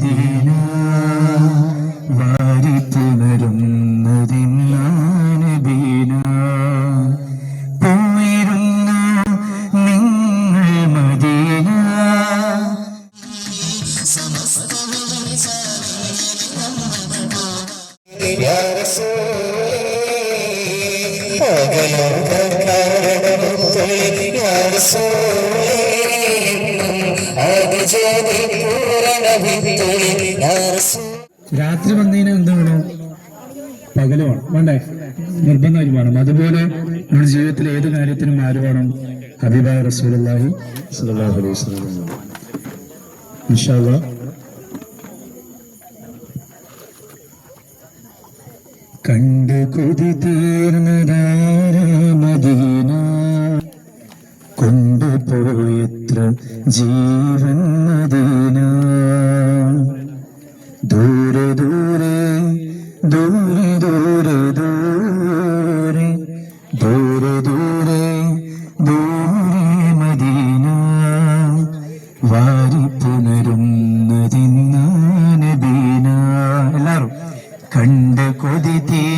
Medina വാരിത്തുണരുന്നതിന്ന നബീന പോയിരുന്ന നിങ്ങൾ മദീന പകലോകം കാരണമൊക്കെ രാത്രി വന്നതിന് എന്ത് വേണോ? പകൽ വേണം. വേണ്ടേ? നിർബന്ധമായി വേണം? അതുപോലെ നമ്മുടെ ജീവിതത്തിൽ ഏത് കാര്യത്തിനും ആര് വേണം? ഹബീബായ റസൂലി കണ്ട് കൊതി തീർന്നതാര ജീവൻ മദീന ദൂരെ ദൂരെ ദൂരെ ദൂരെ ദൂരെ ദൂരെ ദൂരെ ദൂരെ മദീന വാരി പുണരുന്നതിന്നാനബീന എല്ലാരും കണ്ട കൊതി തീർന്നതാര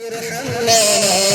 رحمنا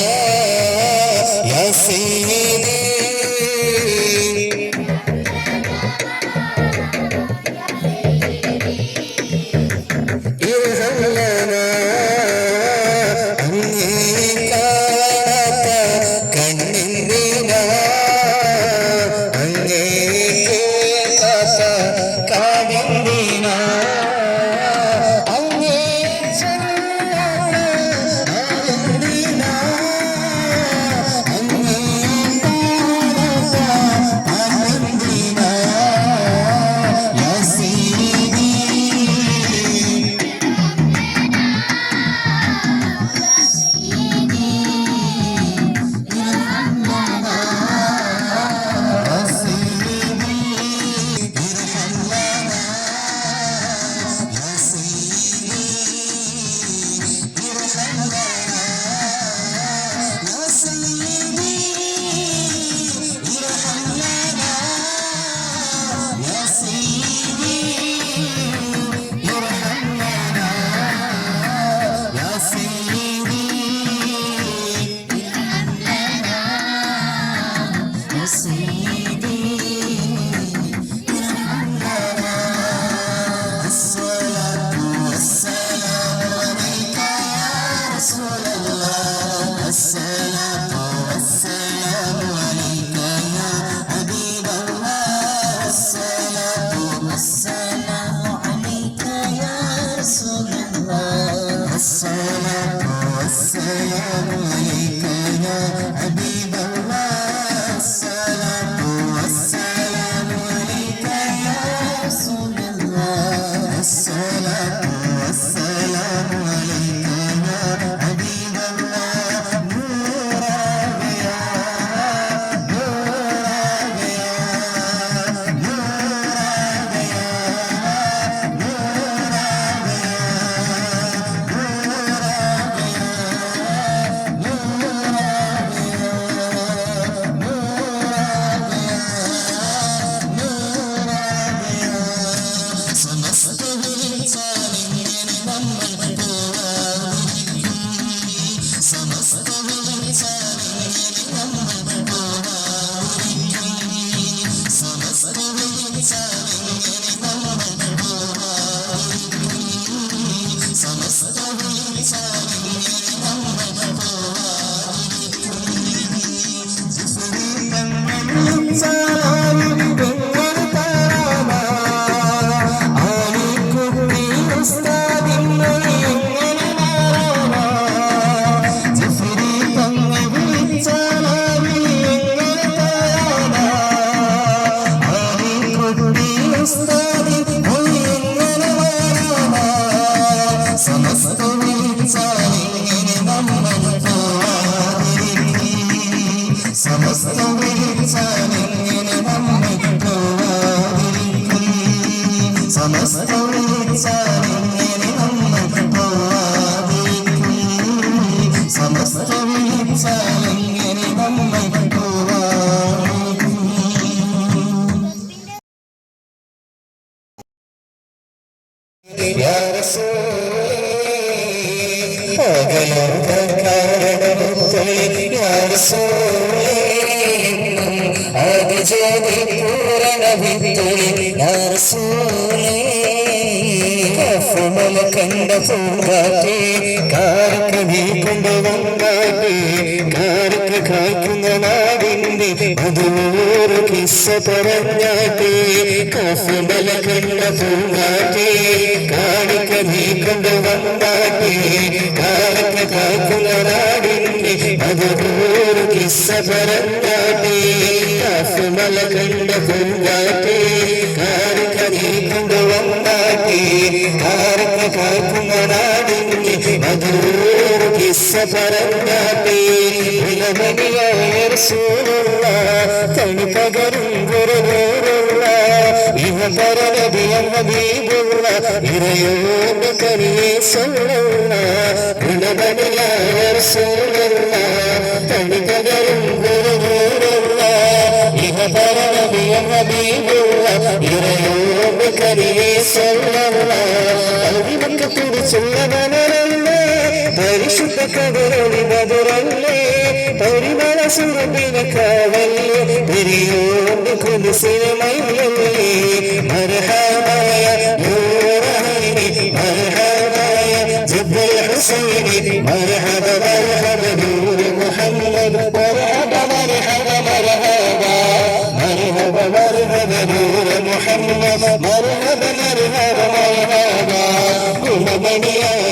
കണ്ട പൂങ്കാറ്റേ കാരക്ക നീ കൊണ്ടുവന്നാട്ടേ കാരക്ക കായ്ക്കുന്ന നാടിന്റെ പറഞ്ഞാട്ടേ കഫമല കണ്ട പൂങ്കാറ്റേ കാണിക്ക നീ കൊണ്ടുവന്നാട്ടേ കാരക്ക കായ്ക്കുന്ന നാടിന്റെ മധുരൂറ് കിസ്സ പറഞ്ഞാട്ടേ കഫമല കണ്ട പൂങ്കാറ്റേ കാണിക്ക നീ കൊണ്ടുവന്നാട്ടേ കാരക്ക കായ്ക്കുന്ന നാടിന്റെ മധുരൂറ് കിസ്സ പറഞ്ഞാട്ടേ ഇളമണിയായ റസൂലുള്ള തണി പകരും ഗുരുവൂറുള്ള ഇവ പരനബിയം ഹബീബുള്ള ഇറയോട് കനിയെ സൊല്ലുള്ള ഇളമണിയായ റസൂലുള്ള തണി പകരും ഗുരുവൂറുള്ള ഇവ പരനബിയം ഹബീബുള്ള ഇറയോട് കനിയെ സൊല്ലുള്ള അവിമക്ക പിടിച്ചുള്ള മനരല്ലേ പരിശുദ്ധ കടലൊളി ബദറല്ലേ പരിമള സുരഭിന കാവല്ലേ പെരിയോണ്ട് കുലുസിനമയിലല്ലേ മർഹമായ നൂറാനി മർഹമായ ജബ്ബൽ ഹുസൈനി മർഹബ മർഹബ നൂർ മുഹമ്മദ് മർഹബ മർഹബ മർഹബ മർഹബ മർഹബ നൂർ മുഹമ്മദ് മർഹബ മർഹബ മർഹബ ഗുണമണിയായ